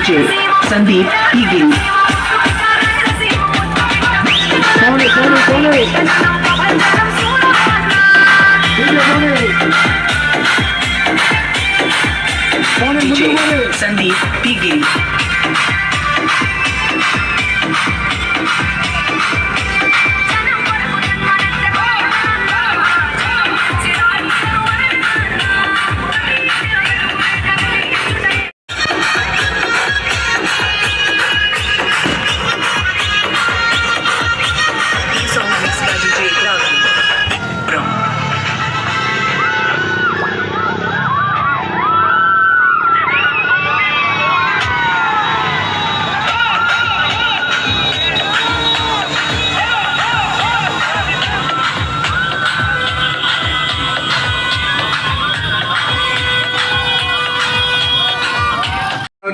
DJ Sandeep Higgins. Sandeep Higgins.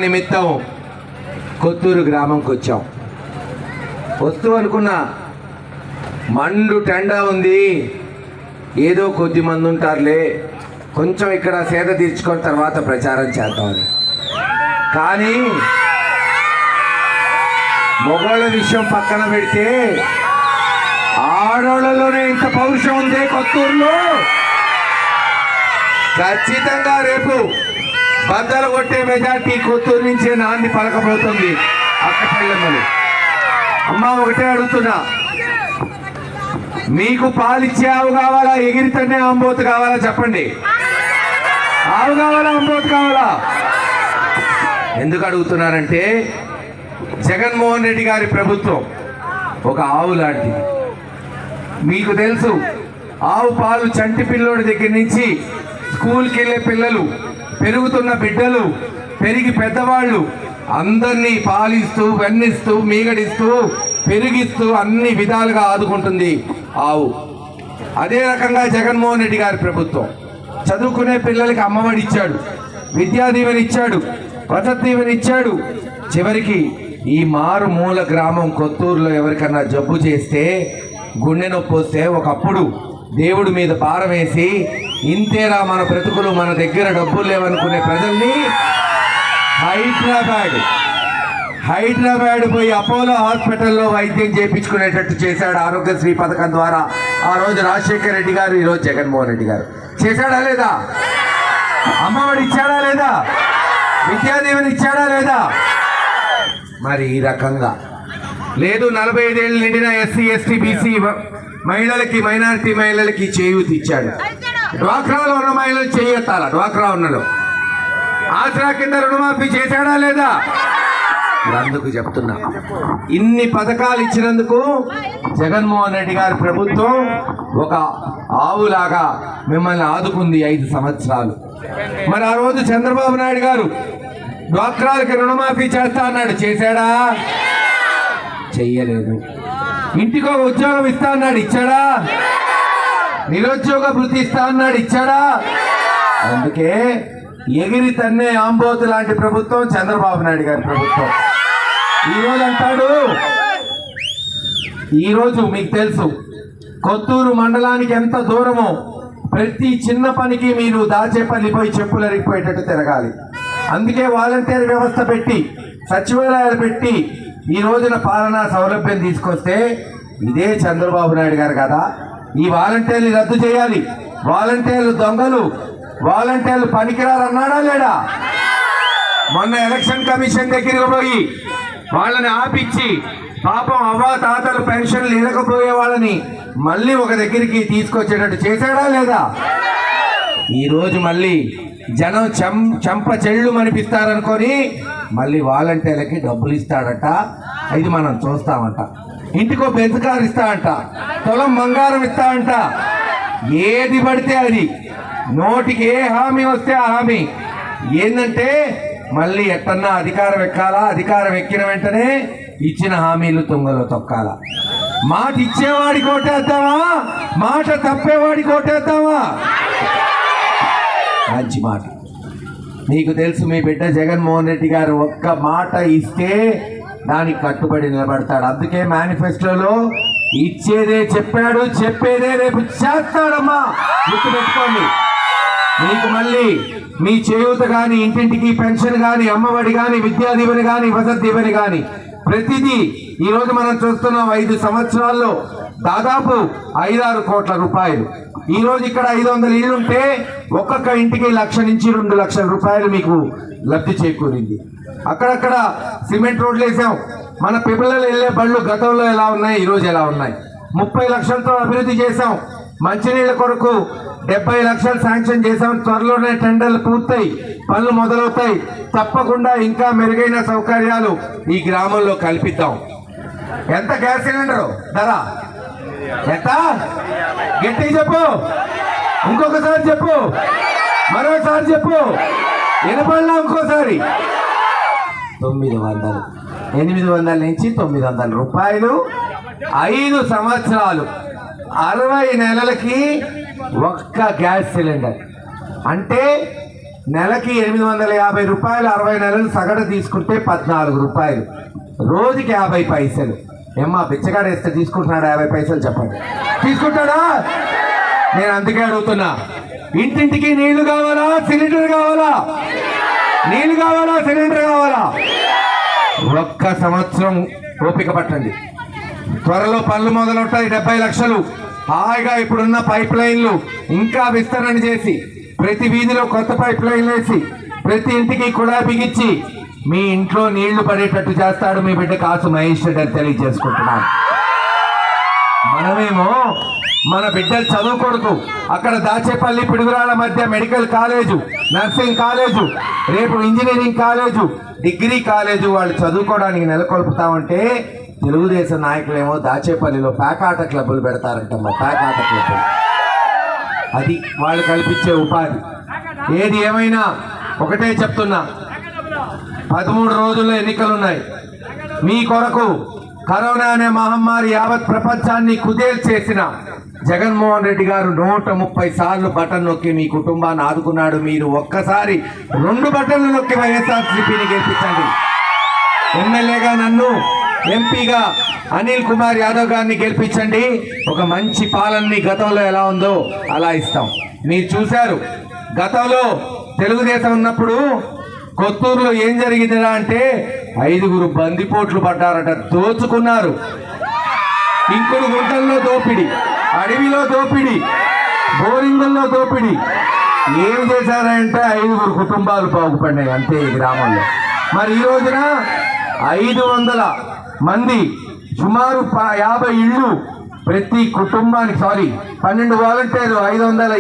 నిమిత్తం కొత్తూరు గ్రామంకి వచ్చాం. వస్తూ అనుకున్నా మండు టెండా ఉంది. ఏదో కొద్ది మంది ఉంటారులే. కొంచెం ఇక్కడ సేద తీర్చుకొని తర్వాత ప్రచారం చేద్దామని. కానీ మొగోళ్ళ విషయం పక్కన పెడితే ఆడోళ్ళలోనే ఇంత పౌరుషం ఉంది కొత్తూరులో? ఖచ్చితంగా రేపు బద్దలు కొట్టే మెజార్టీ కొత్తూరు నుంచే నాంది పలకబోతుంది. అక్క చెల్లెమ్మలు. అమ్మ ఒకటే అడుగుతున్నా. మీకు పాలిచ్చే ఆవు కావాలా ఎగిరితేనే అంబోతు కావాలా చెప్పండి. ఆవు కావాలా అంబోతు కావాలా? ఎందుకు అడుగుతున్నారంటే జగన్మోహన్ రెడ్డి గారి ప్రభుత్వం ఒక ఆవు లాంటిది. మీకు తెలుసు ఆవు పాలు చంటి పిల్లోడి దగ్గర నుంచి స్కూల్కి వెళ్ళే పిల్లలు పెరుగుతున్న బిడ్డలు పెరిగి పెద్దవాళ్ళు అందరినీ పాలిస్తూ వెన్నిస్తూ మీగడిస్తూ పెరిగిస్తూ అన్ని విధాలుగా ఆదుకుంటుంది ఆవు. అదే రకంగా జగన్మోహన్ రెడ్డి గారి ప్రభుత్వం. చదువుకునే పిల్లలకి అమ్మఒడి ఇచ్చాడు విద్యా దీవెన ఇచ్చాడు వసతి దీవెన ఇచ్చాడు చివరికి ఈ మారుమూల గ్రామం కొత్తూరులో ఎవరికన్నా జబ్బు చేస్తే గుండె నొప్పి వస్తే ఒకప్పుడు దేవుడి మీద పారవేసి ఇంతేరా మన బ్రతుకులు మన దగ్గర డబ్బులు లేవనుకునే ప్రజల్ని హైదరాబాద్ హైదరాబాద్ పోయి అపోలో హాస్పిటల్లో వైద్యం చేయించుకునేటట్టు చేశాడు ఆరోగ్యశ్రీ పథకం ద్వారా. ఆ రోజు రాజశేఖర్ రెడ్డి గారు ఈరోజు జగన్మోహన్ రెడ్డి గారు. చేశాడా లేదా? అమ్మఒడి ఇచ్చాడా లేదా? విద్యాదేవిని ఇచ్చాడా లేదా? మరి ఈ రకంగా. లేదు నలభై ఐదేళ్ళు నిండిన ఎస్సీ ఎస్టీ బీసీ మహిళలకి మైనారిటీ మహిళలకి చేయూతి ఇచ్చాడు. డ్వాక్రాలో ఉన్న మహిళలు చేయెత్తాల డ్వాక్రా ఉన్నలో ఆసరా కింద రుణమాఫీ చేశాడా లేదా? అందుకు చెప్తున్నా. ఇన్ని పథకాలు ఇచ్చినందుకు జగన్మోహన్ రెడ్డి గారి ప్రభుత్వం ఒక ఆవులాగా మిమ్మల్ని ఆదుకుంది ఐదు సంవత్సరాలు. మరి ఆ రోజు చంద్రబాబు నాయుడు గారు డ్వాక్రాలకి రుణమాఫీ చేస్తా అన్నాడు. చేశాడా? చెయ్యలేదు. ఇంటికో ఉద్యోగం ఇస్తా అన్నాడు ఇచ్చాడా? నిరుద్యోగ వృత్తి ఇస్తా అన్నాడు ఇచ్చాడా? అందుకే ఎగిరి తన్నే ఆంబోతు లాంటి ప్రభుత్వం చంద్రబాబు నాయుడు గారి ప్రభుత్వం. ఈరోజు అంటాడు ఈరోజు మీకు తెలుసు కొత్తూరు మండలానికి ఎంత దూరమో ప్రతి చిన్న పనికి మీరు దాచేపల్లి పోయి చెప్పులు అరిగిపోయేటట్టు తిరగాలి. అందుకే వాలంటీర్ వ్యవస్థ పెట్టి సచివాలయాలు పెట్టి ఈ రోజున పాలనా సౌలభ్యం తీసుకొస్తే ఇదే చంద్రబాబు నాయుడు గారు కదా. ఈ వాలంటీర్లు రద్దు చేయాలి. వాలంటీర్లు దొంగలు. వాలంటీర్లు పనికిరాలన్నాడా లేడా? మొన్న ఎలక్షన్ కమిషన్ దగ్గరికి పోయి వాళ్ళని ఆపిచ్చి పాపం అవ్వా తాతలు పెన్షన్లు ఇవ్వకపోయే వాళ్ళని మళ్ళీ ఒక దగ్గరికి తీసుకొచ్చేటట్టు చేశాడా లేదా? ఈరోజు మళ్ళీ జనం చెం చెంప చెళ్ళు అనిపిస్తారనుకొని మళ్ళీ వాలంటీర్లకి డబ్బులు ఇస్తాడట. ఇది మనం చూస్తామంట. ఇంటికో బెంచ్ కారు ఇస్తాడంట. పొలం బంగారం ఇస్తాడంట. ఏది పడితే అది. నోటికి ఏ హామీ వస్తే ఆ హామీ. ఏంటంటే మళ్ళీ ఎట్టన్నా అధికారం ఎక్కాలా? అధికారం ఎక్కిన వెంటనే ఇచ్చిన హామీలు తుంగలో తొక్కాల? మాట ఇచ్చేవాడి కోటేద్దామా? మాట తప్పేవాడి కోటేద్దామా? మంచి మాట. నీకు తెలుసు మీ బిడ్డ జగన్మోహన్ రెడ్డి గారు ఒక్క మాట ఇస్తే దానికి కట్టుబడి నిలబడతాడు. అందుకే మేనిఫెస్టోలో ఇచ్చేదే చెప్పాడు చెప్పేదే రేపు చేస్తాడమ్మా. గుర్తుపెట్టుకోండి. మీకు మళ్ళీ మీ చేయూత కానీ ఇంటింటికి పెన్షన్ కానీ అమ్మఒడి కానీ విద్యా కానీ వసతి దీవెని కానీ ప్రతిదీ ఈరోజు మనం చూస్తున్నాం ఐదు సంవత్సరాల్లో. దాదాపు ఐదారు కోట్ల రూపాయలు. ఈ రోజు ఇక్కడ ఐదు వందల ఇళ్ళు ఉంటే ఒక్కొక్క ఇంటికి లక్ష నుంచి రెండు లక్షల రూపాయలు మీకు లబ్ధి చేకూరింది. అక్కడక్కడ సిమెంట్ రోడ్లు వేసాం. మన పిల్లలు వెళ్ళే బళ్ళు గతంలో ఎలా ఉన్నాయి ఈరోజు ఎలా ఉన్నాయి? ముప్పై లక్షలతో అభివృద్ధి చేశాం. మంచినీళ్ళ కొరకు డెబ్బై లక్షలు శాంక్షన్ చేశాం. త్వరలోనే టెండర్లు పూర్తయి పనులు మొదలవుతాయి. తప్పకుండా ఇంకా మెరుగైన సౌకర్యాలు ఈ గ్రామంలో కల్పిద్దాం. ఎంత గ్యాస్ సిలిండర్? ధర? ఎంత గట్టి చెప్పు. ఇంకొకసారి చెప్పు. మరోసారి చెప్పు. వినపడలా ఇంకోసారి. తొమ్మిది వందలు. ఎనిమిది వందల నుంచి తొమ్మిది వందల రూపాయలు. ఐదు సంవత్సరాలు. అరవై నెలలకి ఒక్క గ్యాస్ సిలిండర్. అంటే నెలకి ఎనిమిది వందల యాభై రూపాయలు అరవై నెలలు సగటు తీసుకుంటే పద్నాలుగు రూపాయలు. రోజుకి యాభై పైసలు. ఏమ్మా బిచ్చగాడు వేస్తే తీసుకుంటున్నాడా యాభై పైసలు చెప్పండి. తీసుకుంటాడా? నేను అందుకే అడుగుతున్నా. ఇంటింటికి నీళ్ళు కావాలా? సిలిండర్ కావాలా? నీళ్ళు కావాలా? సిలిండర్ కావాలా? ఒక్క సంవత్సరం ఓపిక పట్టండి. త్వరలో పనులు మొదలవుతాయి డెబ్బై లక్షలు. హాయిగా ఇప్పుడున్న పైప్ లైన్లు ఇంకా విస్తరణ చేసి ప్రతి వీధిలో కొత్త పైప్ లైన్లు వేసి ప్రతి ఇంటికి కూడా బిగించి మీ ఇంట్లో నీళ్ళు పడేటట్టు చేస్తాడు మీ బిడ్డ కాసు మహేష్ రెడ్డి అని తెలియజేసుకుంటున్నాను. మనమేమో మన బిడ్డలు చదువుకొడుకు. అక్కడ దాచేపల్లి పిడుగురాల మధ్య మెడికల్ కాలేజు నర్సింగ్ కాలేజు రేపు ఇంజనీరింగ్ కాలేజు డిగ్రీ కాలేజు వాళ్ళు చదువుకోవడానికి నెలకొల్పుతామంటే తెలుగుదేశం నాయకులేమో దాచేపల్లిలో పేకాట క్లబ్బులు పెడతారంటమ్మా పేకాట క్లబ్బులు. అది వాళ్ళు కల్పించే ఉపాధి. ఏది ఏమైనా ఒకటే చెప్తున్నా. పదమూడు రోజుల్లో ఎన్నికలు ఉన్నాయి మీ కొరకు కరోనా అనే మహమ్మారి యావత్ ప్రపంచాన్ని కుదేల్ చేసిన జగన్మోహన్ రెడ్డి గారు నూట ముప్పై సార్లు బటన్ నొక్కి మీ కుటుంబాన్ని ఆదుకున్నాడు. మీరు ఒక్కసారి రెండు బటన్లు నొక్కి వైఎస్ఆర్సీపీని గెలిపించండి. ఎమ్మెల్యేగా నన్ను ఎంపీగా అనిల్ కుమార్ యాదవ్ గారిని గెలిపించండి. ఒక మంచి పాలనని గతంలో ఎలా ఉందో అలా ఇస్తాం. మీరు చూశారు. గతంలో తెలుగుదేశం ఉన్నప్పుడు కొత్తూరులో ఏం జరిగిందిరా అంటే ఐదుగురు బందిపోట్లు పడ్డారట దోచుకున్నారు. ఇంకుడు గుంటల్లో దోపిడి అడవిలో దోపిడి బోరింగుల్లో దోపిడి. ఏం చేశారంటే ఐదుగురు కుటుంబాలు బాగుపడినాయి అంతే ఈ గ్రామంలో. మరి ఈ రోజున ఐదు వందల మంది సుమారు యాభై ఇళ్ళు ప్రతి కుటుంబానికి సారీ పన్నెండు వాలంటీర్లు ఐదు వందల